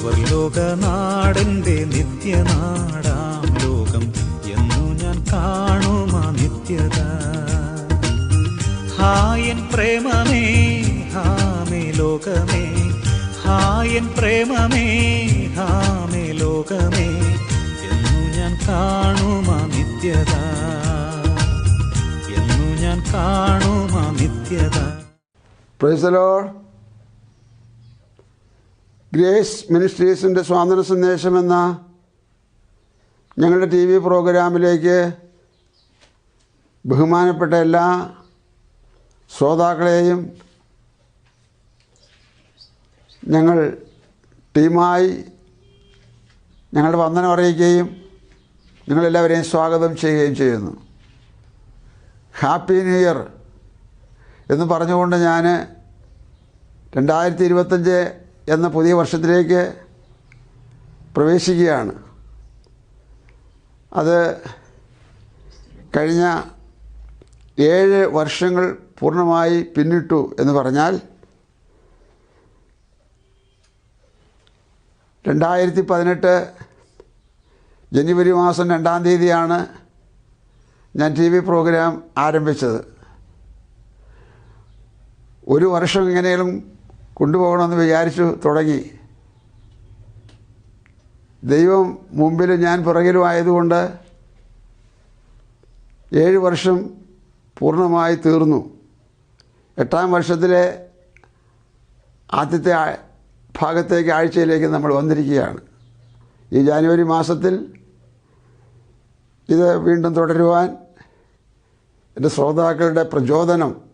സ്വർലോകനാടന്റെ നിത്യനാടാം ലോകം എന്നു ഞാൻ കാണുമാ നിത്യത. ഹായൻ പ്രേമമേ ഹാമേ ലോകമേ ഹായൻ പ്രേമമേ ഹാമേ ലോകമേ എന്നു ഞാൻ കാണുമാ നിത്യത. എന്നു ഞാൻ കാണുമാ നിത്യത. പ്രൈസലോ ഗ്രേസ് മിനിസ്ട്രീസിന്റെ സ്വാതന്ത്ര്യ സന്ദേശം എന്ന ഞങ്ങളുടെ ടി വി പ്രോഗ്രാമിലേക്ക് ബഹുമാനപ്പെട്ട എല്ലാ ശ്രോതാക്കളെയും ഞങ്ങൾ ടീമായി ഞങ്ങളുടെ വന്ദനം അറിയിക്കുകയും നിങ്ങളെല്ലാവരെയും സ്വാഗതം ചെയ്യുകയും ചെയ്യുന്നു. ഹാപ്പി ന്യൂ ഇയർ എന്ന് പറഞ്ഞുകൊണ്ട് ഞാൻ രണ്ടായിരത്തി ഇരുപത്തഞ്ച് എന്ന പുതിയ വർഷത്തിലേക്ക് പ്രവേശിക്കുകയാണ്. അത് കഴിഞ്ഞ ഏഴ് വർഷങ്ങൾ പൂർണമായി പിന്നിട്ടു എന്ന് പറഞ്ഞാൽ രണ്ടായിരത്തി പതിനെട്ട് ജനുവരി മാസം രണ്ടാം തീയതിയാണ് ഞാൻ ടി വി പ്രോഗ്രാം ആരംഭിച്ചത്. ഒരു വർഷം എങ്ങനെയും കൊണ്ടുപോകണമെന്ന് വിചാരിച്ചു തുടങ്ങി. ദൈവം മുമ്പിലും ഞാൻ പുറകിലും ആയതുകൊണ്ട് ഏഴ് വർഷം പൂർണമായി തീർന്നു. എട്ടാം വർഷത്തിലെ ആദ്യത്തെ ഭാഗത്തേക്ക് ആഴ്ചയിലേക്ക് നമ്മൾ വന്നിരിക്കുകയാണ്. ഈ ജാനുവരി മാസത്തിൽ ഇത് വീണ്ടും തുടരുവാൻ എന്റെ ശ്രോതാക്കളുടെ പ്രചോദനം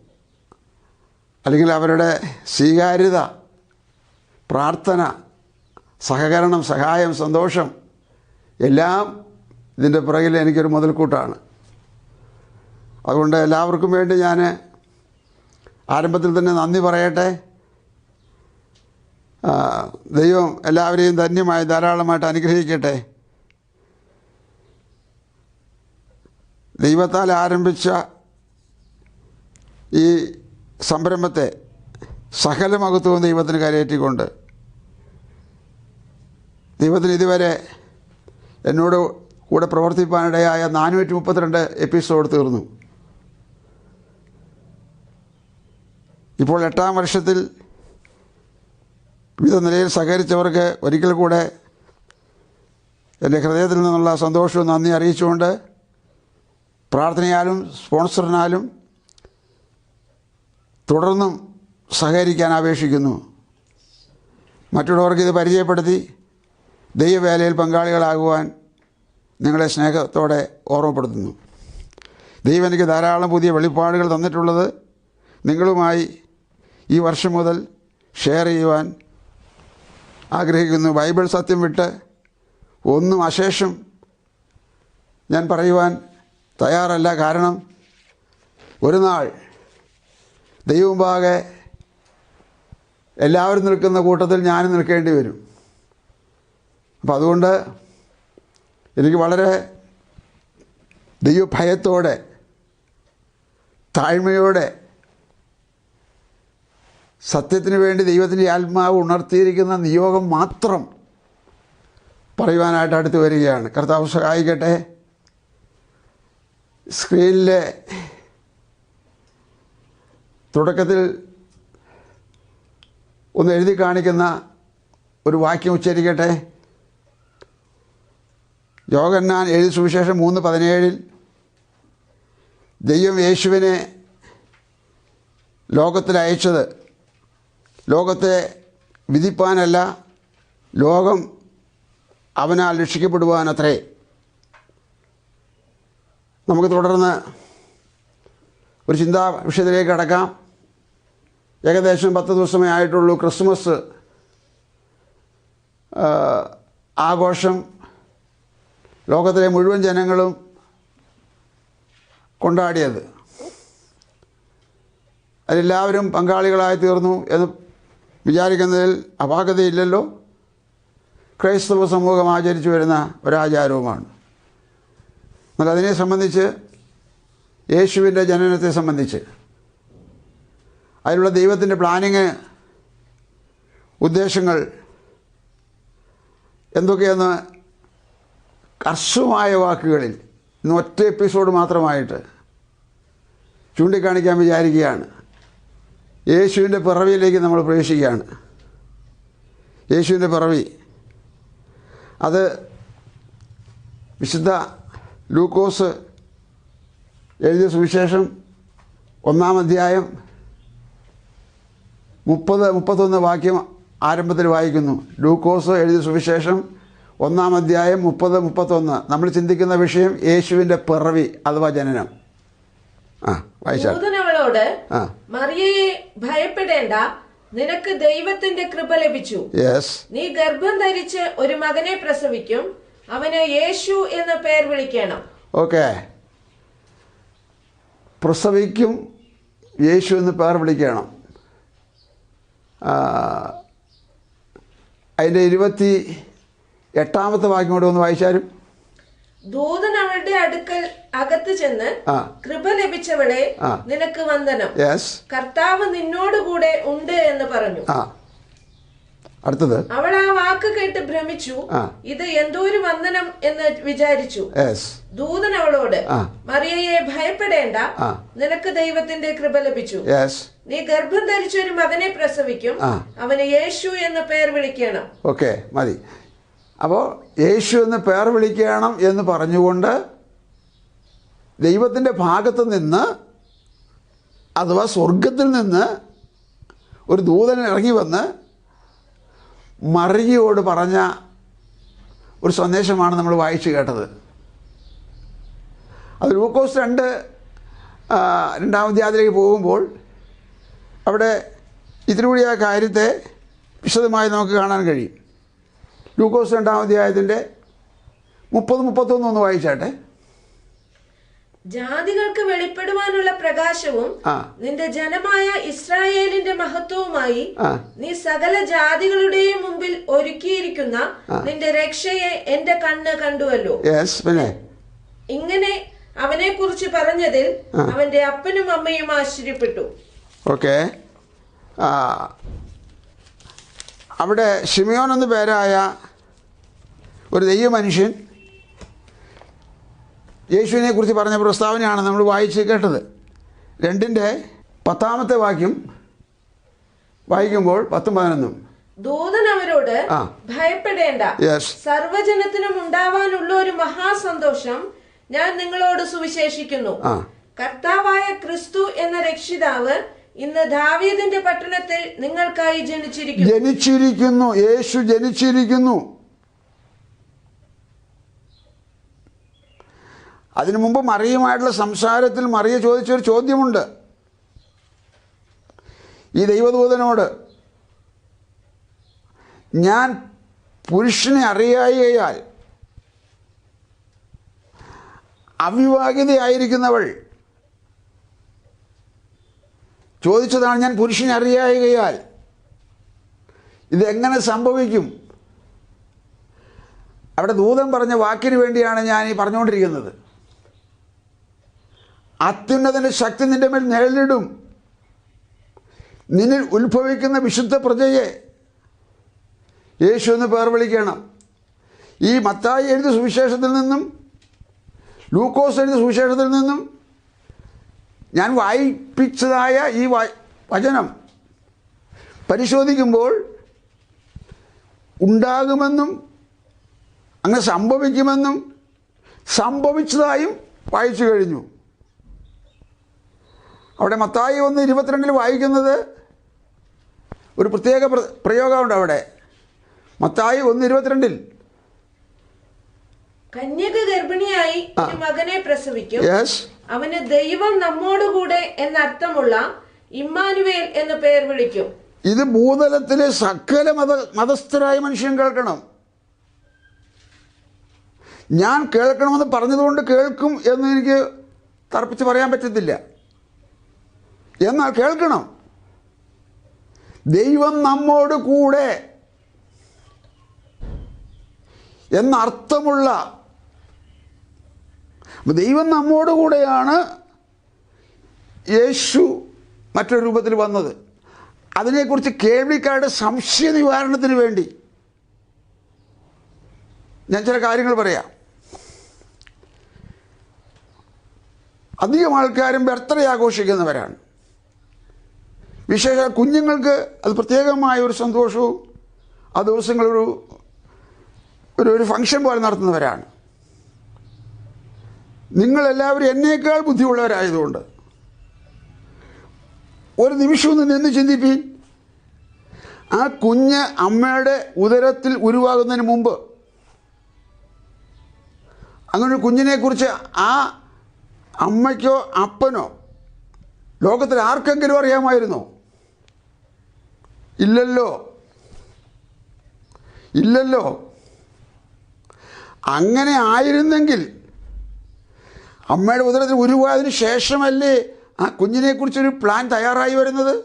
അല്ലെങ്കിൽ അവരുടെ സ്വീകാര്യത പ്രാർത്ഥന സഹകരണം സഹായം സന്തോഷം എല്ലാം ഇതിന്റെ പുറകിൽ എനിക്കൊരു മുതൽക്കൂട്ടാണ്. അതുകൊണ്ട് എല്ലാവർക്കും വേണ്ടി ഞാൻ ആരംഭത്തിൽ തന്നെ നന്ദി പറയട്ടെ. ദൈവം എല്ലാവരെയും ധന്യമായി ധാരാളമായിട്ട് അനുഗ്രഹിക്കട്ടെ. ദൈവത്താൽ ആരംഭിച്ച ഈ സംരംഭത്തെ സകല മഹത്വവും ദൈവത്തിന് കരയേറ്റിക്കൊണ്ട് ദൈവത്തിന് ഇതുവരെ എന്നോട് കൂടെ പ്രവർത്തിപ്പാനിടയായ നാനൂറ്റി മുപ്പത്തിരണ്ട് എപ്പിസോഡ് തീർന്നു. ഇപ്പോൾ എട്ടാം വർഷത്തിൽ വിവിധ നിലയിൽ സഹകരിച്ചവർക്ക് ഒരിക്കൽ കൂടെ എന്റെ ഹൃദയത്തിൽ നിന്നുള്ള സന്തോഷവും നന്ദി അറിയിച്ചുകൊണ്ട് പ്രാർത്ഥനയാലും സ്പോൺസറിനാലും തുടർന്നും സഹകരിക്കാൻ അപേക്ഷിക്കുന്നു മറ്റുള്ളവർക്ക് ഇത് പരിചയപ്പെടുത്തി ദൈവവേലയിൽ പങ്കാളികളാകുവാൻ നിങ്ങളെ സ്നേഹത്തോടെ ഓർമ്മപ്പെടുത്തുന്നു. ദൈവം എനിക്ക് ധാരാളം പുതിയ വെളിപ്പാടുകൾ തന്നിട്ടുള്ളത് നിങ്ങളുമായി ഈ വർഷം മുതൽ ഷെയർ ചെയ്യുവാൻ ആഗ്രഹിക്കുന്നു. ബൈബിൾ സത്യം വിട്ട് ഒന്നും അശേഷം ഞാൻ പറയുവാൻ തയ്യാറല്ല. കാരണം ഒരു നാൾ ദൈവമുമ്പാകെ എല്ലാവരും നിൽക്കുന്ന കൂട്ടത്തിൽ ഞാനും നിൽക്കേണ്ടി വരും. അപ്പം അതുകൊണ്ട് എനിക്ക് വളരെ ദൈവഭയത്തോടെ താഴ്മയോടെ സത്യത്തിന് വേണ്ടി ദൈവത്തിന്റെ ആത്മാവ് ഉണർത്തിയിരിക്കുന്ന നിയോഗം മാത്രം പറയുവാനായിട്ട് അടുത്ത് വരികയാണ്. കർത്താവ് സഹായിക്കട്ടെ. സ്ക്രീനിലെ തുടക്കത്തിൽ ഒന്ന് എഴുതി കാണിക്കുന്ന ഒരു വാക്യം ഉച്ചരിക്കട്ടെ? യോഗന്നാൻ എഴുതി സുവിശേഷം മൂന്ന് പതിനേഴിൽ ദൈവം യേശുവിനെ ലോകത്തിൽ അയച്ചത്. ലോകത്തെ വിധിപ്പാനല്ല ലോകം അവനാൽ രക്ഷിക്കപ്പെടുവാനത്രേ. നമുക്ക് തുടർന്ന് ഒരു ചിന്താ വിഷയത്തിലേക്ക് കടക്കാം. ഏകദേശം പത്ത് ദിവസമേ ആയിട്ടുള്ളൂ ക്രിസ്മസ് ആഘോഷം. ലോകത്തിലെ മുഴുവൻ ജനങ്ങളും കൊണ്ടാടിയത്. അതിലെല്ലാവരും പങ്കാളികളായി തീർന്നു എന്ന് വിചാരിക്കുന്നതിൽ അപാകതയില്ലല്ലോ. ക്രൈസ്തവ സമൂഹം ആചരിച്ചു വരുന്ന ഒരാചാരവുമാണ്. എന്നാൽ അതിനെ സംബന്ധിച്ച് യേശുവിന്റെ ജനനത്തെ സംബന്ധിച്ച് അതിലുള്ള ദൈവത്തിന്റെ പ്ലാനിങ് ഉദ്ദേശങ്ങൾ എന്തൊക്കെയെന്ന് കർശമായ വാക്കുകളിൽ ഇന്ന് ഒറ്റ എപ്പിസോഡ് മാത്രമായിട്ട് ചൂണ്ടിക്കാണിക്കാൻ വിചാരിക്കുകയാണ്. യേശുവിന്റെ പിറവിയിലേക്ക് നമ്മൾ പ്രവേശിക്കുകയാണ്. യേശുവിന്റെ പിറവി. അത് വിശുദ്ധ ലൂക്കോസ് എഴുതിയ സുവിശേഷം ഒന്നാം അധ്യായം മുപ്പത് മുപ്പത്തൊന്ന് വാക്യം ആരംഭത്തിൽ വായിക്കുന്നു. ലൂക്കോസ് എഴുതിയ സുവിശേഷം ഒന്നാം അധ്യായം മുപ്പത് മുപ്പത്തൊന്ന്. നമ്മൾ ചിന്തിക്കുന്ന വിഷയം യേശുവിന്റെ പിറവി അഥവാ ജനനം. ആ വായിച്ചാൽ. മറിയയെ ഭയപ്പെടേണ്ട നിനക്ക് ദൈവത്തിന്റെ കൃപ ലഭിച്ചു. യെസ് നീ ഗർഭം ധരിച്ച് ഒരു മകനെ പ്രസവിക്കും അവന് യേശു എന്ന് പേർ വിളിക്കണം. ഓക്കെ. പ്രസവിക്കും യേശു എന്ന് പേർ വിളിക്കണം. അതിന്റെ ഇരുപത്തി എട്ടാമത്തെ വാക്യം കൂടെ ഒന്ന് വായിച്ചാലും ദൂതൻ അവളുടെ അടുക്കൽ അകത്ത് ചെന്ന് കൃപ ലഭിച്ചവളെ നിനക്ക് വന്ദനം. കർത്താവ് നിന്നോട് കൂടെ ഉണ്ട് എന്ന് പറഞ്ഞു. അടുത്തത്. അവൾ ആ വാക്ക് കേട്ട് ഭ്രമിച്ചു. ഇത് എന്തോ ഒരു വന്ദനം എന്ന് വിചാരിച്ചു. ദൂതൻ അവളോട്. മറിയയെ ഭയപ്പെടേണ്ട. നിനക്ക് ദൈവത്തിന്റെ കൃപ ലഭിച്ചു. നീ ഗർഭം ധരിച്ച ഒരു മകനെ പ്രസവിക്കും. അവന് യേശു എന്ന് പേർ വിളിക്കണം. ഓക്കെ മതി. അപ്പോൾ യേശു എന്ന് പേർ വിളിക്കണം എന്ന് പറഞ്ഞുകൊണ്ട് ദൈവത്തിന്റെ ഭാഗത്ത് നിന്ന് അഥവാ സ്വർഗത്തിൽ നിന്ന് ഒരു ദൂതൻ ഇറങ്ങി വന്ന് മറിയയോട് പറഞ്ഞ ഒരു സന്ദേശമാണ് നമ്മൾ വായിച്ചു കേട്ടത്. അത് ലൂക്കോസ് രണ്ട് രണ്ടാമത്തെ രണ്ടാം അധ്യായത്തിലേക്ക് പോകുമ്പോൾ അവിടെ ഇതിലൂടെ ആ കാര്യത്തെ വിശദമായി നമുക്ക് കാണാൻ കഴിയും. ലൂക്കോസ് രണ്ടാം അധ്യായത്തിന്റെ മുപ്പത് മുപ്പത്തൊന്ന് ഒന്ന് വായിച്ചാട്ടെ. ജാതികൾക്ക് വെളിപ്പെടുവാനുള്ള പ്രകാശവും നിന്റെ ജനമായ ഇസ്രായേലിന്റെ മഹത്വവുമായി നീ സകല ജാതികളുടെയും മുമ്പിൽ ഒരുക്കിയിരിക്കുന്ന നിന്റെ രക്ഷയെ എന്റെ കണ്ണ് കണ്ടുവല്ലോ. ഇങ്ങനെ അവനെ കുറിച്ച് പറഞ്ഞതിൽ അവന്റെ അപ്പനും അമ്മയും ആശ്ചര്യപ്പെട്ടു. ഓക്കെ. അവിടെ ഷിമിയോൻ എന്ന പേരായ ഒരു ദൈവ മനുഷ്യൻ യേശുവിനെ കുറിച്ച് പറഞ്ഞ പ്രസ്താവനയാണ് നമ്മൾ വായിച്ച് കേട്ടത്. രണ്ടിന്റെ പത്താമത്തെ വാക്യം വായിക്കുമ്പോൾ പത്തും പതിനൊന്നും. ദൂതൻ അവരോട് ഭയപ്പെടേണ്ട. സർവജനത്തിനും ഉണ്ടാവാനുള്ള ഒരു മഹാസന്തോഷം ഞാൻ നിങ്ങളോട് സുവിശേഷിക്കുന്നു. കർത്താവായ ക്രിസ്തു എന്ന രക്ഷിതാവ് ഇന്ന് ദാവീദിന്റെ പട്ടണത്തിൽ നിങ്ങൾക്കായി ജനിച്ചിരിക്കുന്നു. ജനിച്ചിരിക്കുന്നു. യേശു ജനിച്ചിരിക്കുന്നു. അതിനു മുമ്പ് മറിയുമായിട്ടുള്ള സംസാരത്തിൽ മറിയ ചോദിച്ചൊരു ചോദ്യമുണ്ട്. ഈ ദൈവദൂതനോട് ഞാൻ പുരുഷനെ അറിയായികയാൽ അവിവാഹിതയായിരിക്കുന്നവൾ ചോദിച്ചതാണ് ഞാൻ പുരുഷനെ അറിയായികയാൽ. ഇതെങ്ങനെ സംഭവിക്കും? അവിടെ ദൂതം പറഞ്ഞ വാക്കിന് വേണ്ടിയാണ് ഞാൻ ഈ പറഞ്ഞുകൊണ്ടിരിക്കുന്നത്. അത്യുന്നതിന്റെ ശക്തി നിന്റെ മേൽ നേരിടും നിന്നിൽ ഉത്ഭവിക്കുന്ന വിശുദ്ധ പ്രജയെ യേശു എന്ന് പേർ വിളിക്കണം. ഈ മത്തായി എഴുതിയ സുവിശേഷത്തിൽ നിന്നും ലൂക്കോസ് എഴുതിയ സുവിശേഷത്തിൽ നിന്നും ഞാൻ വായിപ്പിച്ചതായ ഈ വചനം പരിശോധിക്കുമ്പോൾ ഉണ്ടാകുമെന്നും അങ്ങനെ സംഭവിക്കുമെന്നും സംഭവിച്ചതായും വായിച്ചു കഴിഞ്ഞു. അവിടെ മത്തായി ഒന്ന് ഇരുപത്തിരണ്ടിൽ വായിക്കുന്നത് ഒരു പ്രത്യേക പ്ര- പ്രയോഗമുണ്ട് അവിടെ. മത്തായി ഒന്ന് ഇരുപത്തിരണ്ടിൽ. കന്യക ഗർഭിണിയായി മകനെ പ്രസവിക്കും. അവന് ദൈവം നമ്മോടുകൂടെ എന്നർത്ഥമുള്ള ഇമ്മാനുവേൽ എന്ന് പേർ വിളിക്കും. ഇത് ഭൂതലത്തിലെ സകല മത മതസ്ഥരായ മനുഷ്യൻ കേൾക്കണം. ഞാൻ കേൾക്കണമെന്ന് പറഞ്ഞതുകൊണ്ട് കേൾക്കും എന്ന് എനിക്ക് തർപ്പിച്ച് പറയാൻ പറ്റത്തില്ല. എന്നാൽ കേൾക്കണം? ദൈവം നമ്മോട് കൂടെ. എന്നർത്ഥമുള്ള. ദൈവം നമ്മോട് കൂടെയാണ് യേശു മറ്റൊരു രൂപത്തിൽ വന്നത്. അതിനെക്കുറിച്ച് കേൾവിക്കാരുടെ സംശയ നിവാരണത്തിന് വേണ്ടി. ഞാൻ ചില കാര്യങ്ങൾ പറയാം. അധികം ആൾക്കാരും ബർത്ത്ഡേ ആഘോഷിക്കുന്നവരാണ് വിശേഷ കുഞ്ഞുങ്ങൾക്ക് അത് പ്രത്യേകമായ ഒരു സന്തോഷവും ആ ദിവസങ്ങളൊരു ഒരു ഒരു ഫംഗ്ഷൻ പോലെ നടത്തുന്നവരാണ്. നിങ്ങളെല്ലാവരും എന്നേക്കാൾ ബുദ്ധിയുള്ളവരായതുകൊണ്ട്. ഒരു നിമിഷം ഒന്ന് നിന്ന് ചിന്തിപ്പീൻ ആ കുഞ്ഞ് അമ്മയുടെ ഉദരത്തിൽ ഉരുവാകുന്നതിന് മുമ്പ് അങ്ങനെ ഒരു കുഞ്ഞിനെക്കുറിച്ച് ആ അമ്മയ്ക്കോ അപ്പനോ ലോകത്തിൽ ആർക്കെങ്കിലും അറിയാമായിരുന്നോ? ഇല്ലല്ലോ. ഇല്ലല്ലോ. അങ്ങനെ ആയിരുന്നെങ്കിൽ അമ്മയുടെ ഉദരത്തിൽ ഉരുവായതിനു ശേഷമല്ലേ ആ കുഞ്ഞിനെക്കുറിച്ചൊരു പ്ലാൻ തയ്യാറായി വരുന്നത്?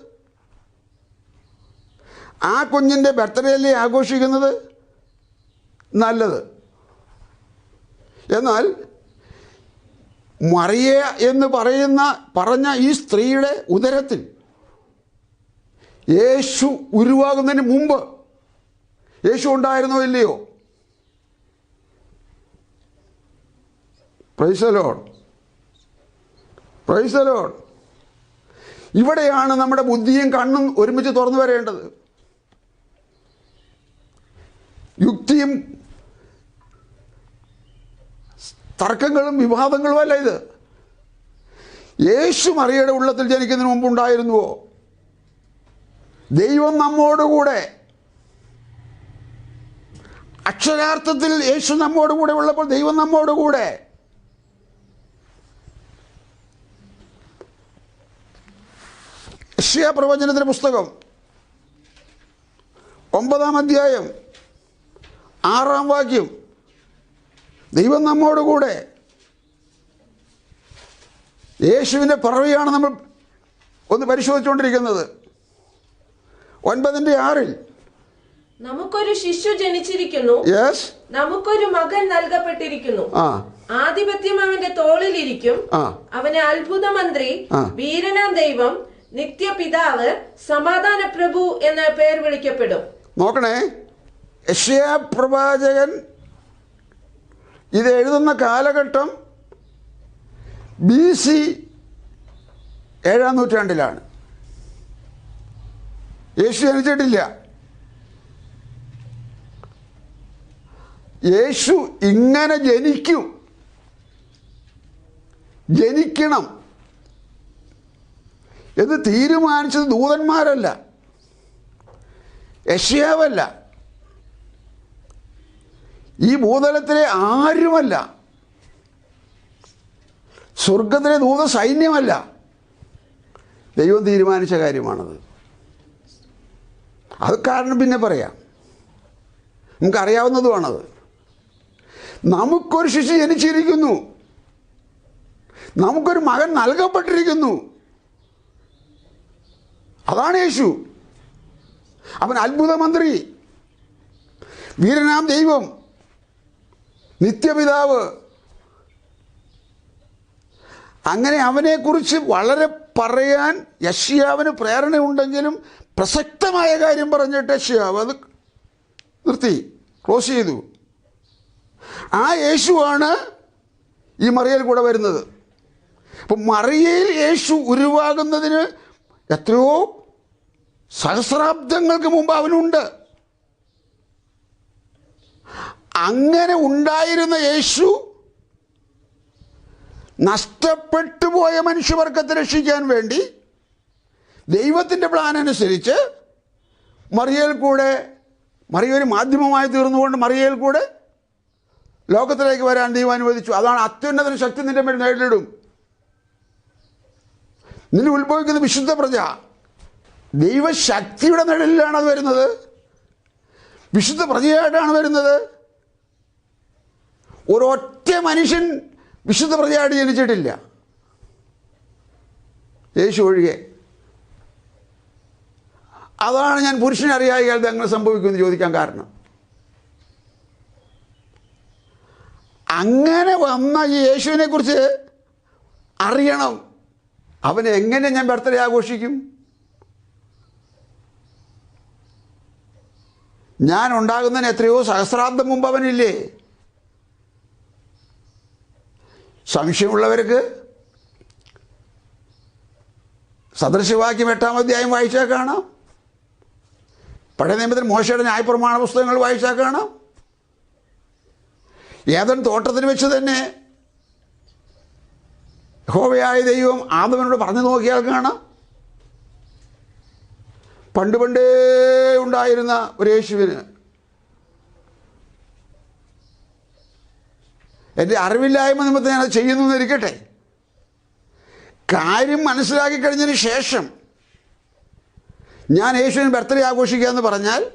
ആ കുഞ്ഞിന്റെ ബർത്ത്ഡേ അല്ലേ ആഘോഷിക്കുന്നത്? നല്ലത്. എന്നാൽ മറിയ എന്ന് പറയുന്ന പറഞ്ഞ ഈ സ്ത്രീയുടെ ഉദരത്തിൽ യേശു ഉരുവാകുന്നതിന് മുമ്പ് യേശു ഉണ്ടായിരുന്നോ ഇല്ലയോ? പ്രൈസലോൺ പ്രൈസലോൺ ഇവിടെയാണ് നമ്മുടെ ബുദ്ധിയും കണ്ണും ഒരുമിച്ച് തുറന്നു വരേണ്ടത്. യുക്തിയും തർക്കങ്ങളും വിവാദങ്ങളുമല്ല ഇത്. യേശു മറിയയുടെ ഉള്ളത്തിൽ ജനിക്കുന്നതിന് മുമ്പ് ഉണ്ടായിരുന്നുവോ? ദൈവം നമ്മോടുകൂടെ. അക്ഷരാർത്ഥത്തിൽ യേശു നമ്മോടുകൂടെ ഉള്ളപ്പോൾ ദൈവം നമ്മോടുകൂടെ. യശ്യാ പ്രവചനത്തിന്റെ പുസ്തകം. ഒമ്പതാം അധ്യായം ആറാം വാക്യം. ദൈവം നമ്മോടുകൂടെ. യേശുവിന്റെ പിറവിയാണ് നമ്മൾ ഒന്ന് പരിശോധിച്ചുകൊണ്ടിരിക്കുന്നത്. ഒൻപതിന്റെ ആറിൽ. നമുക്കൊരു ശിശു ജനിച്ചിരിക്കുന്നു. യെസ് നമുക്കൊരു മകൻ നൽകപ്പെട്ടിരിക്കുന്നു. ആ. ആധിപത്യം അവന്റെ തോളിലിരിക്കും അവന് അത്ഭുത മന്ത്രി വീരനാം ദൈവം നിത്യപിതാവ് സമാധാന പ്രഭു എന്ന പേർ വിളിക്കപ്പെടും. നോക്കണേ. യഷ്യാ പ്രവാചകൻ ഇത് എഴുതുന്ന കാലഘട്ടം ബി സി ഏഴാം നൂറ്റാണ്ടിലാണ്. യേശു ജനിച്ചിട്ടില്ല യേശു ഇങ്ങനെ ജനിക്കും. ജനിക്കണം. എന്ന് തീരുമാനിച്ചത് ദൂതന്മാരല്ല. യഷ്യാവല്ല ഈ ഭൂതലത്തിലെ ആരുമല്ല. സ്വർഗത്തിലെ ദൂത സൈന്യമല്ല ദൈവം തീരുമാനിച്ച കാര്യമാണത്. അത് കാരണം പിന്നെ പറയാം. നമുക്കറിയാവുന്നതുമാണത് നമുക്കൊരു ശിശു ജനിച്ചിരിക്കുന്നു. നമുക്കൊരു മകൻ നൽകപ്പെട്ടിരിക്കുന്നു. അതാണ് യേശു. അവൻ അത്ഭുതമന്ത്രി. വീരനാം ദൈവം. നിത്യപിതാവ്. അങ്ങനെ അവനെക്കുറിച്ച് വളരെ പറയാൻ യഷ്യാവിന് പ്രേരണയുണ്ടെങ്കിലും പ്രസക്തമായ കാര്യം പറഞ്ഞിട്ട് ഷിയാവ് അത് നിർത്തി ക്ലോസ് ചെയ്തു. ആ യേശുവാണ് ഈ മറിയയിൽ കൂടെ വരുന്നത്. അപ്പം മറിയയിൽ യേശു ഉരുവാകുന്നതിന് എത്രയോ സഹസ്രാബ്ദങ്ങൾക്ക് മുമ്പ് അവനുണ്ട്. അങ്ങനെ ഉണ്ടായിരുന്ന യേശു നഷ്ടപ്പെട്ടു പോയ മനുഷ്യവർഗത്തെ രക്ഷിക്കാൻ വേണ്ടി ദൈവത്തിന്റെ പ്ലാൻ അനുസരിച്ച് മറിയയിൽ കൂടെ മറിയ ഒരു മാധ്യമമായി തീർന്നുകൊണ്ട് മറിയയിൽ കൂടെ ലോകത്തിലേക്ക് വരാൻ ദൈവം അനുവദിച്ചു. അതാണ് അത്യുന്നതന ശക്തി നിന്റെ മേൽ നേടിയിടും നിന്നെ ഉത്ഭവിക്കുന്ന വിശുദ്ധ പ്രജ ദൈവശക്തിയുടെ നിഴലിലാണ് അത് വരുന്നത്. വിശുദ്ധ പ്രജയായിട്ടാണ് വരുന്നത്. ഒരൊറ്റ മനുഷ്യൻ വിശുദ്ധ പ്രജയായിട്ട് ജനിച്ചിട്ടില്ല. യേശു ഒഴികെ. അതാണ് ഞാൻ പുരുഷനെ അറിയാതെ ഇത് അങ്ങനെ സംഭവിക്കുമെന്ന് ചോദിക്കാൻ കാരണം. അങ്ങനെ വന്ന ഈ യേശുവിനെ കുറിച്ച് അറിയണം. അവനെ എങ്ങനെ ഞാൻ ബർത്ത്ഡേ ആഘോഷിക്കും? ഞാൻ ഉണ്ടാകുന്നതിന് എത്രയോ സഹസ്രാബ്ദം മുമ്പ് അവനില്ലേ? സംശയമുള്ളവർക്ക് സദൃശവാക്യം എട്ടാം അധ്യായം വായിച്ചാൽ കാണാം. പഴയ നിയമത്തിൽ മോശയുടെ ന്യായപ്രമാണ പുസ്തകങ്ങൾ വായിച്ചാൽ കാണാം ഏതൻ തോട്ടത്തിന് വെച്ച് തന്നെ ഹോവയായ ദൈവം ആദവനോട് പറഞ്ഞു നോക്കിയാൽ കാണാം പണ്ട് പണ്ടേ ഉണ്ടായിരുന്ന ഒരു യേശുവിന് എന്റെ അറിവില്ലായ്മ നിമിത്തം ഞാനത് ചെയ്യുന്നു എന്നിരിക്കട്ടെ. കാര്യം മനസ്സിലാക്കി കഴിഞ്ഞതിന് ശേഷം ഞാൻ യേശുവിന് ബർത്ത്ഡേ ആഘോഷിക്കുക എന്ന് പറഞ്ഞാൽ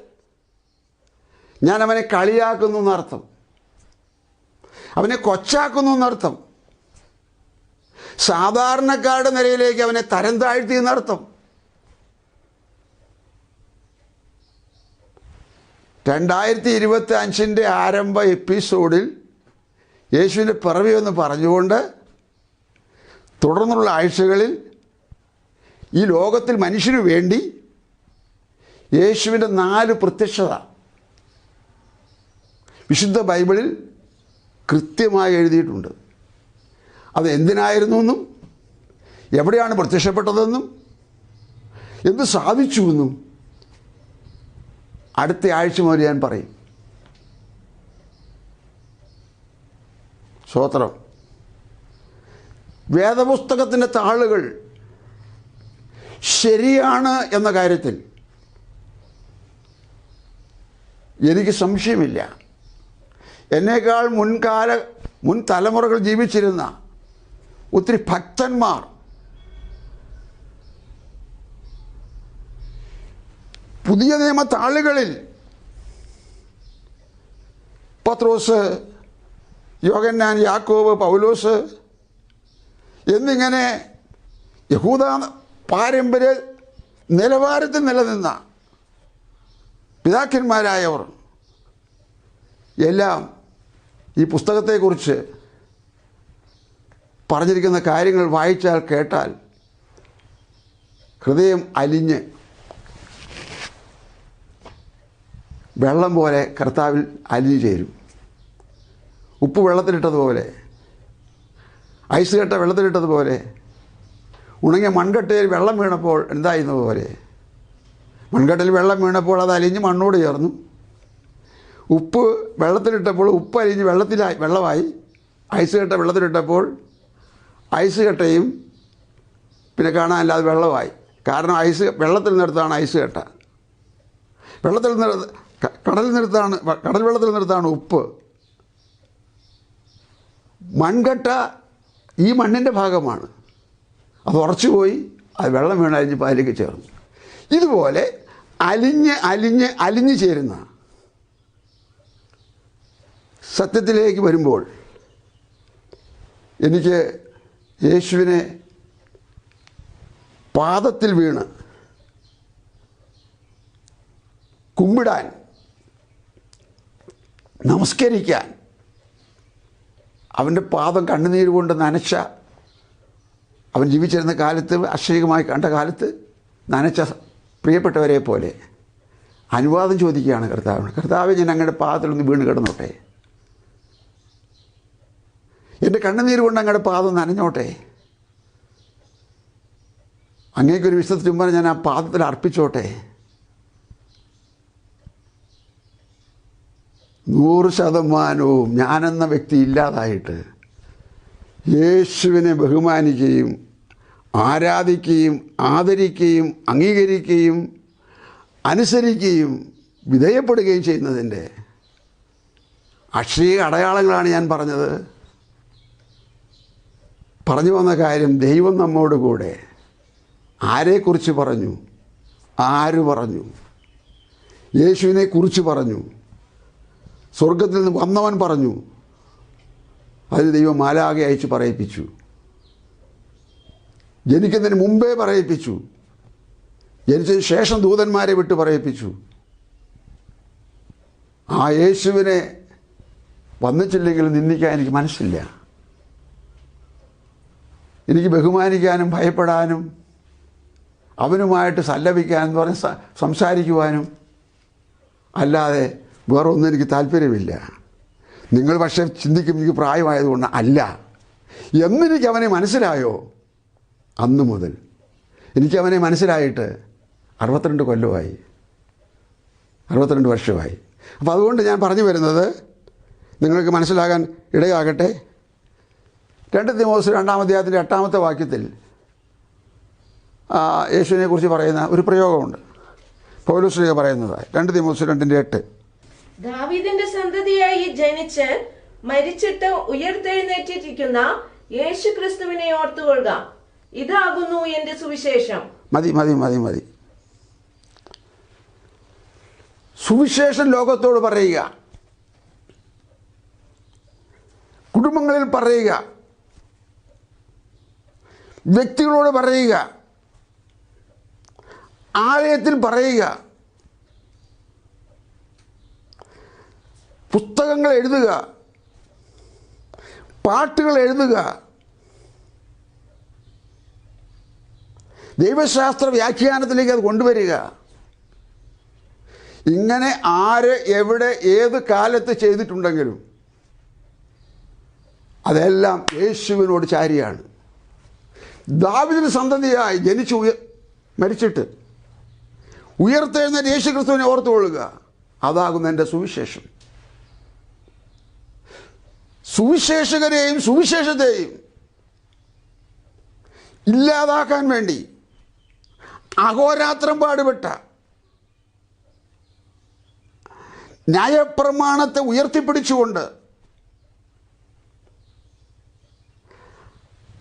ഞാൻ അവനെ കളിയാക്കുന്നു എന്നർത്ഥം. അവനെ കൊച്ചാക്കുന്നു എന്നർത്ഥം. സാധാരണക്കാരുടെ നിലയിലേക്ക് അവനെ തരം താഴ്ത്തി എന്നർത്ഥം. രണ്ടായിരത്തി ഇരുപത്തി അഞ്ചിന്റെ ആരംഭ എപ്പിസോഡിൽ യേശുവിന്റെ പിറവി എന്ന് പറഞ്ഞുകൊണ്ട് തുടർന്നുള്ള ആഴ്ചകളിൽ ഈ ലോകത്തിൽ മനുഷ്യനു വേണ്ടി യേശുവിന്റെ നാല് പ്രത്യക്ഷത. വിശുദ്ധ ബൈബിളിൽ കൃത്യമായി എഴുതിയിട്ടുണ്ട്. അത് എന്തിനായിരുന്നു എന്നും എവിടെയാണ് പ്രത്യക്ഷപ്പെട്ടതെന്നും എന്ത് സാധിച്ചുവെന്നും അടുത്ത ആഴ്ച മുതൽ ഞാൻ പറയും. സ്വോത്രം വേദപുസ്തകത്തിന്റെ താളുകൾ ശരിയാണ് എന്ന കാര്യത്തിൽ എനിക്ക് സംശയമില്ല. എന്നേക്കാൾ മുൻകാല മുൻ തലമുറകൾ ജീവിച്ചിരുന്ന ഒത്തിരി ഭക്തന്മാർ പുതിയ നിയമ താളുകളിൽ പത്രോസ് യോഗന്നാൻ യാക്കോബ് പൗലോസ് എന്നിങ്ങനെ യഹൂദ പാരമ്പര്യ നിലവാരത്തിൽ നിലനിന്ന പിതാക്കന്മാരായവർ. എല്ലാം ഈ പുസ്തകത്തെക്കുറിച്ച് പറഞ്ഞിരിക്കുന്ന കാര്യങ്ങൾ വായിച്ചാൽ കേട്ടാൽ ഹൃദയം അലിഞ്ഞ് വെള്ളം പോലെ കർത്താവിൽ അലിഞ്ഞു ചേരും. ഉപ്പ് വെള്ളത്തിലിട്ടതുപോലെ ഐസ് കെട്ട വെള്ളത്തിലിട്ടതുപോലെ ഉണങ്ങിയ മൺകട്ടയിൽ വെള്ളം വീണപ്പോൾ എന്തായിരുന്നത് പോലെ മൺകട്ടയിൽ വെള്ളം വീണപ്പോൾ അത് അലിഞ്ഞ് മണ്ണോട് ചേർന്നു. ഉപ്പ് വെള്ളത്തിലിട്ടപ്പോൾ ഉപ്പ് അലിഞ്ഞ് വെള്ളത്തിലായി വെള്ളമായി. ഐസ് കട്ട വെള്ളത്തിലിട്ടപ്പോൾ ഐസ് കട്ടയും പിന്നെ കാണാനില്ലാതെ വെള്ളമായി കാരണം ഐസ് വെള്ളത്തിൽ നിന്നെടുത്താണ് ഐസ് കട്ട. വെള്ളത്തിൽ നിന്ന് കടലിൽ നിന്നെടുത്താണ് കടൽ വെള്ളത്തിൽ നിന്നെടുത്താണ് ഉപ്പ്. മൺകട്ട ഈ മണ്ണിന്റെ ഭാഗമാണ്. അത് ഉറച്ചുപോയി അത് വെള്ളം വീണ് അലിഞ്ഞപ്പോൾ അതിലേക്ക് ചേർന്നു. ഇതുപോലെ അലിഞ്ഞ് അലിഞ്ഞ് അലിഞ്ഞു ചേരുന്ന സത്യത്തിലേക്ക് വരുമ്പോൾ എനിക്ക് യേശുവിനെ പാദത്തിൽ വീണ് കുമ്പിടാൻ നമസ്കരിക്കാൻ അവന്റെ പാദം കണ്ണുനീര് കൊണ്ട് നനച്ച അവൻ ജീവിച്ചിരുന്ന കാലത്ത് അക്ഷയികമായി കണ്ട കാലത്ത് നനച്ച പ്രിയപ്പെട്ടവരെ പോലെ അനുവാദം ചോദിക്കുകയാണ് കർത്താവിനോട്. കർത്താവ് ഞാൻ അങ്ങയുടെ പാദത്തിലൊന്ന് വീണ് കിടന്നോട്ടെ. എന്റെ കണ്ണുനീര് കൊണ്ട് അങ്ങയുടെ പാദം നനഞ്ഞോട്ടെ. അങ്ങേക്കൊരു വിശുദ്ധ ചുമ്മാൻ ഞാൻ ആ പാദത്തിൽ അർപ്പിച്ചോട്ടെ. നൂറ് ശതമാനവും ഞാനെന്ന വ്യക്തി ഇല്ലാതായിട്ട് യേശുവിനെ ബഹുമാനിക്കുകയും ആരാധിക്കുകയും ആദരിക്കുകയും അംഗീകരിക്കുകയും അനുസരിക്കുകയും വിധേയപ്പെടുകയും ചെയ്യുന്നതിന്റെ അക്ഷരീയ അടയാളങ്ങളാണ് ഞാൻ പറഞ്ഞത്. പറഞ്ഞു വന്ന കാര്യം ദൈവം നമ്മോട് കൂടെ ആരെക്കുറിച്ച് പറഞ്ഞു? ആര് പറഞ്ഞു? യേശുവിനെ കുറിച്ച് പറഞ്ഞു? സ്വർഗത്തിൽ നിന്ന് വന്നവൻ പറഞ്ഞു? അതിന് ദൈവം മാലാകെ അയച്ച് പറയിപ്പിച്ചു. ജനിക്കുന്നതിന് മുമ്പേ പറയിപ്പിച്ചു. ജനിച്ചതിന് ശേഷം ദൂതന്മാരെ വിട്ട് പറയിപ്പിച്ചു. ആ യേശുവിനെ വന്നിട്ടില്ലെങ്കിൽ നിന്ദിക്കാൻ എനിക്ക് മനസ്സില്ല. എനിക്ക് ബഹുമാനിക്കാനും ഭയപ്പെടാനും അവനുമായിട്ട് സല്ലപിക്കാനും എന്ന് പറഞ്ഞ് സംസാരിക്കുവാനും അല്ലാതെ വേറെ ഒന്നും എനിക്ക് താല്പര്യമില്ല. നിങ്ങൾ പക്ഷേ ചിന്തിക്കും എനിക്ക് പ്രായമായതുകൊണ്ട് അല്ല. എന്നെനിക്ക് അവനെ മനസ്സിലായോ? അന്നു മുതൽ. എനിക്കവനെ മനസ്സിലായിട്ട് അറുപത്തിരണ്ട് കൊല്ലമായി. അറുപത്തിരണ്ട് വർഷമായി. അപ്പോൾ അതുകൊണ്ട് ഞാൻ പറഞ്ഞു വരുന്നത് നിങ്ങൾക്ക് മനസ്സിലാകാൻ ഇടയാകട്ടെ. രണ്ട് ദിവസം രണ്ടാം അധ്യായത്തിന്റെ എട്ടാമത്തെ വാക്യത്തിൽ യേശുവിനെക്കുറിച്ച് യേശുവിനെ കുറിച്ച് പറയുന്ന ഒരു പ്രയോഗമുണ്ട്. പൗലുശ്രീക പറയുന്നത് രണ്ട് ദിവസം രണ്ടിന്റെ എട്ട്. ദാവീദിന്റെ സന്തതിയായി ജനിച്ച് മരിച്ചിട്ട് ഉയർത്തെഴുന്നേറ്റിരിക്കുന്ന യേശു ക്രിസ്തുവിനെ ഓർത്തുകൊള്ളുക. ഇതാകുന്നു എന്റെ സുവിശേഷം. മതി മതി മതി മതി. സുവിശേഷം ലോകത്തോട് പറയുക. കുടുംബങ്ങളിൽ പറയുക. വ്യക്തികളോട് പറയുക. ആലയത്തിൽ പറയുക. പുസ്തകങ്ങൾ എഴുതുക. പാട്ടുകൾ എഴുതുക. ദൈവശാസ്ത്ര വ്യാഖ്യാനത്തിലേക്ക് അത് കൊണ്ടുവരിക. ഇങ്ങനെ ആര് എവിടെ ഏത് കാലത്ത് ചെയ്തിട്ടുണ്ടെങ്കിലും അതെല്ലാം യേശുവിനോട് ചാരിയാണ്. ദാവിദിന് സന്തതിയായി ജനിച്ചു ഉയ മരിച്ചിട്ട് ഉയർത്തെഴുന്നേറ്റ് യേശു ക്രിസ്തുവിനെ ഓർത്തുകൊള്ളുക. അതാകുന്ന എന്റെ സുവിശേഷം. സുവിശേഷകരെയും സുവിശേഷത്തെയും ഇല്ലാതാക്കാൻ വേണ്ടി അഹോരാത്രം പാടുപെട്ട. ന്യായപ്രമാണത്തെ ഉയർത്തിപ്പിടിച്ചുകൊണ്ട്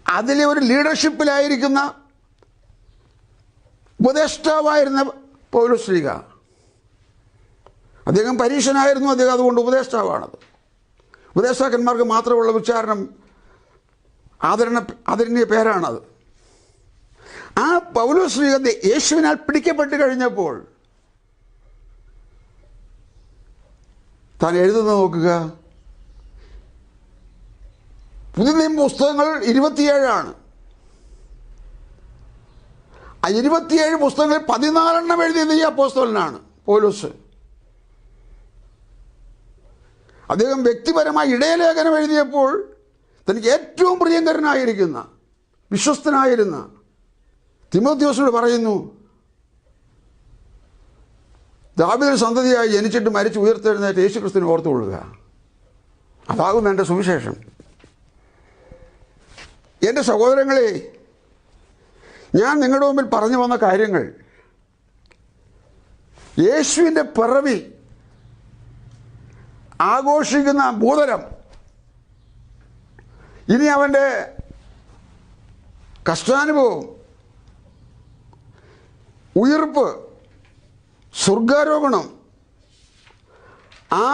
അതിലെ ഒരു ലീഡർഷിപ്പിലായിരിക്കുന്ന ഉപദേഷ്ടാവായിരുന്ന പൗരശ്രീക അദ്ദേഹം പരീക്ഷനായിരുന്നു അദ്ദേഹം അതുകൊണ്ട് ഉപദേഷ്ടാവാണത്. ഉപദേഷ്ടാക്കന്മാർക്ക് മാത്രമുള്ള ഉച്ചാരണം ആദരണ ആദരണീയ പേരാണത്. ആ പൗലോശ്രീക യേശുവിനാൽ പിടിക്കപ്പെട്ട് കഴിഞ്ഞപ്പോൾ താൻ എഴുതുന്നത് നോക്കുക. പുതിയ നിയമ പുസ്തകങ്ങൾ ഇരുപത്തിയേഴാണ്. ആ ഇരുപത്തിയേഴ് പുസ്തകങ്ങളിൽ പതിനാലെണ്ണം എഴുതിയത് ഈ അപ്പോസ്തലനാണ് പോലൂസ്. അദ്ദേഹം വ്യക്തിപരമായി ഇടയലേഖനം എഴുതിയപ്പോൾ തനിക്ക് ഏറ്റവും പ്രിയങ്കരനായിരിക്കുന്ന വിശ്വസ്തനായിരുന്ന തിമോത്യോസിനോട് പറയുന്നു ദാവിദൊരു സന്തതിയായി ജനിച്ചിട്ട് മരിച്ച് ഉയർത്തെഴുന്നേറ്റ് യേശു ഓർത്തു ഓർത്തുകൊള്ളുക. അതാകും എന്റെ സുവിശേഷം. എന്റെ സഹോദരങ്ങളെ ഞാൻ നിങ്ങളുടെ മുമ്പിൽ പറഞ്ഞു വന്ന കാര്യങ്ങൾ യേശുവിന്റെ പിറവി ആഘോഷിക്കുന്ന ഭൂതലം ഇനി അവന്റെ കഷ്ടാനുഭവം ഉയിർപ്പ് സ്വർഗാരോപണം ആ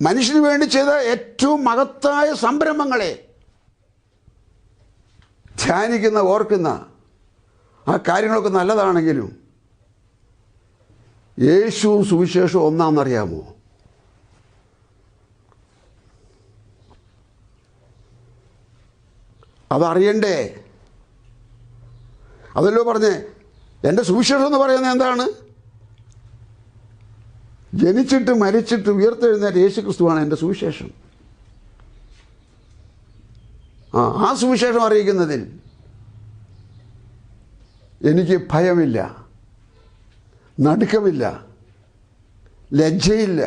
മനുഷ്യന് വേണ്ടി ചെയ്ത ഏറ്റവും മഹത്തായ സംരംഭങ്ങളെ ധ്യാനിക്കുന്ന ഓർക്കുന്ന ആ കാര്യങ്ങളൊക്കെ നല്ലതാണെങ്കിലും യേശുവും സുവിശേഷവും ഒന്നാണെന്നറിയാമോ അതറിയണ്ടേ? അതല്ലോ പറഞ്ഞേ എന്റെ സുവിശേഷം എന്ന് പറയുന്നത് എന്താണ്? ജനിച്ചിട്ട് മരിച്ചിട്ട് ഉയർത്തെഴുന്നേറ്റ് യേശു ക്രിസ്തുവാണ് എന്റെ സുവിശേഷം. ആ ആ സുവിശേഷം അറിയിക്കുന്നതിൽ എനിക്ക് ഭയമില്ല നടുക്കമില്ല ലജ്ജയില്ല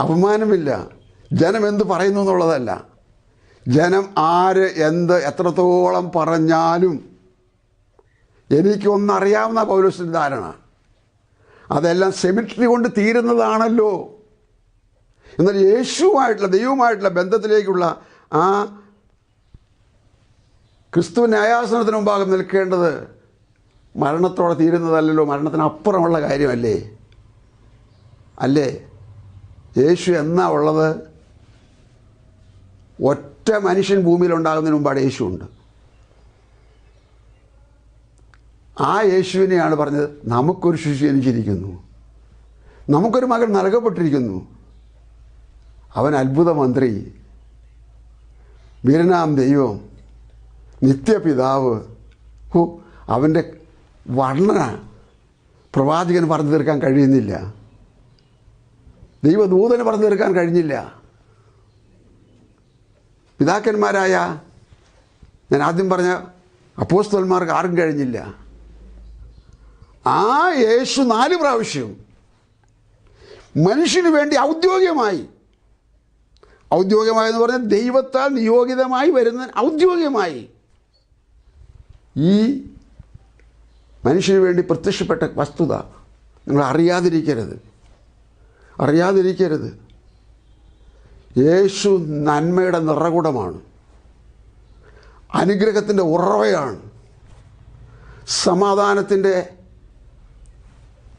അപമാനമില്ല. ജനം എന്ത് പറയുന്നു എന്നുള്ളതല്ല. ജനം ആര് എന്ത് എത്രത്തോളം പറഞ്ഞാലും എനിക്കൊന്നറിയാവുന്ന പൗലോസിന്റെ ധാരണ. അതെല്ലാം സെമിട്രി കൊണ്ട് തീരുന്നതാണല്ലോ. എന്നാൽ യേശുവായിട്ടുള്ള ദൈവമായിട്ടുള്ള ബന്ധത്തിലേക്കുള്ള ആ ക്രിസ്തു ന്യായാസനത്തിന് മുമ്പാകെ നിൽക്കേണ്ടത് മരണത്തോടെ തീരുന്നതല്ലല്ലോ. മരണത്തിനപ്പുറമുള്ള കാര്യമല്ലേ? അല്ലേ? യേശു എന്നാ ഉള്ളത്? ഒറ്റ മനുഷ്യൻ ഭൂമിയിൽ ഉണ്ടാകുന്നതിന് മുമ്പാണ് യേശു ഉണ്ട്. ആ യേശുവിനെയാണ് പറഞ്ഞത് നമുക്കൊരു ശിശു ജനിച്ചിരിക്കുന്നു. നമുക്കൊരു മകൻ നൽകപ്പെട്ടിരിക്കുന്നു. അവൻ അത്ഭുത മന്ത്രി വീരനാം ദൈവം നിത്യപിതാവ്. ഹോ അവന്റെ വർണന പ്രവാചകൻ പറഞ്ഞു തീർക്കാൻ കഴിയുന്നില്ല. ദൈവദൂതന് പറഞ്ഞു തീർക്കാൻ കഴിഞ്ഞില്ല. പിതാക്കന്മാരായ ഞാൻ ആദ്യം പറഞ്ഞ അപ്പോസ്തോന്മാർക്ക് ആർക്കും കഴിഞ്ഞില്ല. ആ യേശു നാല് പ്രാവശ്യം മനുഷ്യന് വേണ്ടി ഔദ്യോഗികമായി എന്ന് പറഞ്ഞാൽ ദൈവത്താൽ നിയോഗിതമായി വരുന്ന ഔദ്യോഗികമായി ഈ മനുഷ്യന് വേണ്ടി പ്രത്യക്ഷപ്പെട്ട വസ്തുത നിങ്ങൾ അറിയാതിരിക്കരുത്. അറിയാതിരിക്കരുത്. യേശു നന്മയുടെ നിറകുടമാണ്. അനുഗ്രഹത്തിന്റെ ഉറവയാണ്. സമാധാനത്തിന്റെ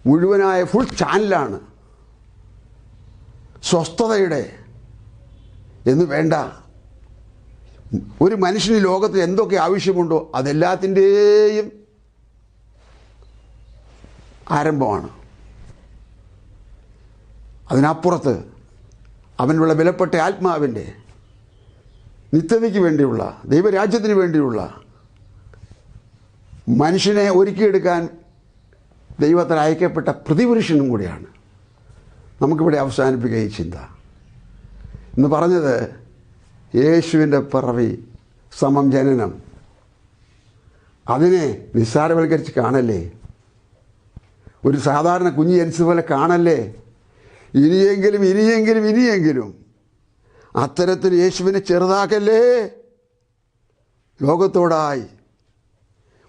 മുഴുവനായ ഫുൾ ചാനലാണ് സ്വസ്ഥതയുടെ എന്ന് വേണ്ട. ഒരു മനുഷ്യന് ലോകത്ത് എന്തൊക്കെ ആവശ്യമുണ്ടോ അതെല്ലാത്തിന്റെയും ആരംഭമാണ്. അതിനപ്പുറത്ത് അവനുള്ള വിലപ്പെട്ട ആത്മാവിന്റെ നിത്യതയ്ക്ക് വേണ്ടിയുള്ള ദൈവരാജ്യത്തിന് വേണ്ടിയുള്ള മനുഷ്യനെ ഒരുക്കിയെടുക്കാൻ ദൈവത്തിൽ അയക്കപ്പെട്ട പ്രതിപുരുഷനും കൂടിയാണ്. നമുക്കിവിടെ അവസാനിപ്പിക്കുക ഈ ചിന്ത. എന്ന് പറഞ്ഞത് യേശുവിന്റെ പിറവി സമം ജനനം. അതിനെ നിസ്സാരവൽക്കരിച്ച് കാണല്ലേ? ഒരു സാധാരണ കുഞ്ഞ് ജനിച്ചത് പോലെ കാണല്ലേ? ഇനിയെങ്കിലും ഇനിയെങ്കിലും ഇനിയെങ്കിലും അത്തരത്തിൽ യേശുവിനെ ചെറുതാക്കല്ലേ? ലോകത്തോടായി.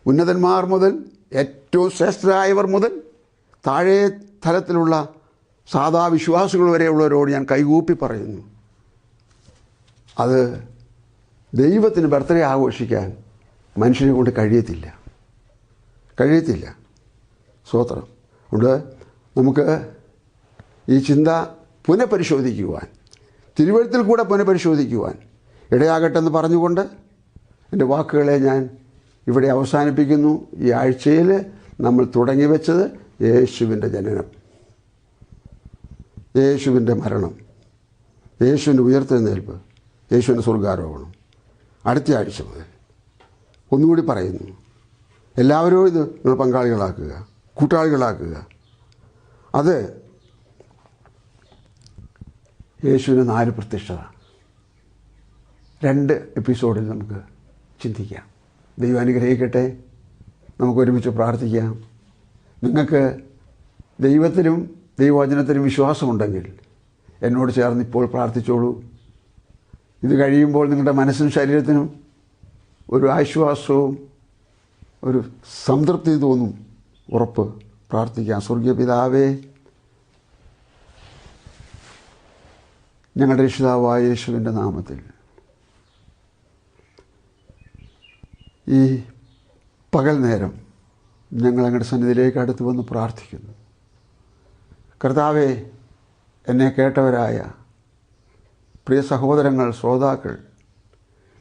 ഉന്നതന്മാർ മുതൽ ഏറ്റവും ശ്രേഷ്ഠരായവർ മുതൽ താഴെ തലത്തിലുള്ള സാധാ വിശ്വാസികൾ വരെയുള്ളവരോട് ഞാൻ കൈകൂപ്പി പറയുന്നു. അത് ദൈവത്തിന് ബർത്ത്ഡേ ആഘോഷിക്കാൻ മനുഷ്യനെ കൊണ്ട് കഴിയത്തില്ല. കഴിയത്തില്ല. സ്വോത്രം അതുകൊണ്ട് നമുക്ക് ഈ ചിന്ത പുനഃപരിശോധിക്കുവാൻ തിരുവഴുത്തിൽ കൂടെ പുനഃപരിശോധിക്കുവാൻ ഇടയാകട്ടെന്ന് പറഞ്ഞുകൊണ്ട് എന്റെ വാക്കുകളെ ഞാൻ ഇവിടെ അവസാനിപ്പിക്കുന്നു. ഈ ആഴ്ചയിൽ നമ്മൾ തുടങ്ങി വെച്ചത് യേശുവിന്റെ ജനനം. യേശുവിന്റെ മരണം. യേശുവിന്റെ ഉയർത്തെഴുന്നേൽപ്പ്. യേശുവിന്റെ സ്വർഗാരോപണം അടുത്ത ആഴ്ച മുതൽ. ഒന്നുകൂടി പറയുന്നു. എല്ലാവരും ഇത് നിങ്ങൾ പങ്കാളികളാക്കുക കൂട്ടാളികളാക്കുക. അത് യേശുവിന്റെ നാല് പ്രത്യക്ഷത. രണ്ട് എപ്പിസോഡിൽ നമുക്ക് ചിന്തിക്കാം. ദൈവം അനുഗ്രഹിക്കട്ടെ. നമുക്ക് ഒരുമിച്ച് പ്രാർത്ഥിക്കാം. നിങ്ങൾക്ക് ദൈവത്തിനും ദൈവവചനത്തിനും വിശ്വാസമുണ്ടെങ്കിൽ എന്നോട് ചേർന്ന് ഇപ്പോൾ പ്രാർത്ഥിച്ചോളൂ. ഇത് കഴിയുമ്പോൾ നിങ്ങളുടെ മനസ്സിനും ശരീരത്തിനും ഒരു ആശ്വാസവും ഒരു സംതൃപ്തി തോന്നും. ഉറപ്പ് പ്രാർത്ഥിക്കാം. സ്വർഗീയ പിതാവേ ഞങ്ങളുടെ രക്ഷിതാവായ യേശുവിന്റെ നാമത്തിൽ ഈ പകൽ നേരം ഞങ്ങൾ അങ്ങയുടെ സന്നിധിയിലേക്ക് അടുത്ത് വന്ന് പ്രാർത്ഥിക്കുന്നു. കർത്താവെ എന്നെ കേട്ടവരായ പ്രിയ സഹോദരങ്ങൾ ശ്രോതാക്കൾ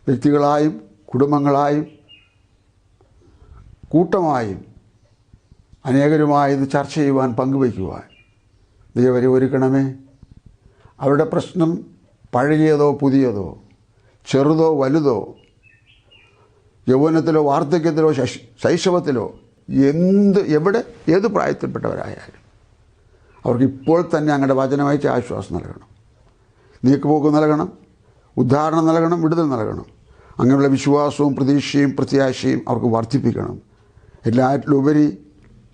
വ്യക്തികളായും കുടുംബങ്ങളായും കൂട്ടമായും അനേകരുമായി ഇത് ചർച്ച ചെയ്യുവാൻ പങ്കുവയ്ക്കുവാൻ ദൈവരെ ഒരുക്കണമേ. അവരുടെ പ്രശ്നം പഴകിയതോ പുതിയതോ ചെറുതോ വലുതോ യൗവനത്തിലോ വാർദ്ധക്യത്തിലോ ശൈശവത്തിലോ എന്ത് എവിടെ ഏത് പ്രായത്തിൽപ്പെട്ടവരായാലും അവർക്ക് ഇപ്പോൾ തന്നെ അങ്ങയുടെ വചനമയച്ച് ആശ്വാസം നൽകണം. നീക്കുപോക്ക് നൽകണം ഉദ്ധാരണം നൽകണം വിടുതൽ നൽകണം. അങ്ങനെയുള്ള വിശ്വാസവും പ്രതീക്ഷയും പ്രത്യാശയും അവർക്ക് വർദ്ധിപ്പിക്കണം. എല്ലാറ്റിലുപരി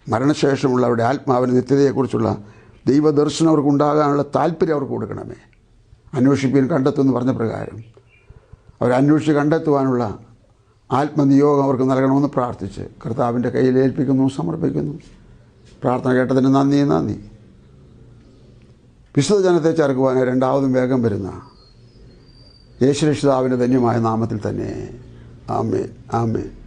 മരണശേഷമുള്ള അവരുടെ ആത്മാവിന് നിത്യതയെക്കുറിച്ചുള്ള ദൈവദർശനം അവർക്ക് ഉണ്ടാകാനുള്ള താല്പര്യം അവർക്ക് കൊടുക്കണമേ. അന്വേഷിപ്പിൻ കണ്ടെത്തുമെന്ന് പറഞ്ഞ പ്രകാരം. അവരന്വേഷിച്ച് കണ്ടെത്തുവാനുള്ള ആത്മനിയോഗം അവർക്ക് നൽകണമെന്ന് പ്രാർത്ഥിച്ച് കർത്താവിന്റെ കയ്യിൽ ഏൽപ്പിക്കുന്നു സമർപ്പിക്കുന്നു. പ്രാർത്ഥന കേട്ടതിന് നന്ദി നന്ദി. വിശുദ്ധ ജനത്തെ ചേർക്കുവാൻ രണ്ടാമതും വേഗം വരുന്ന യേശുരക്ഷിതാവിന്റെ ധന്യമായ നാമത്തിൽ തന്നെ. ആമേൻ ആമേൻ.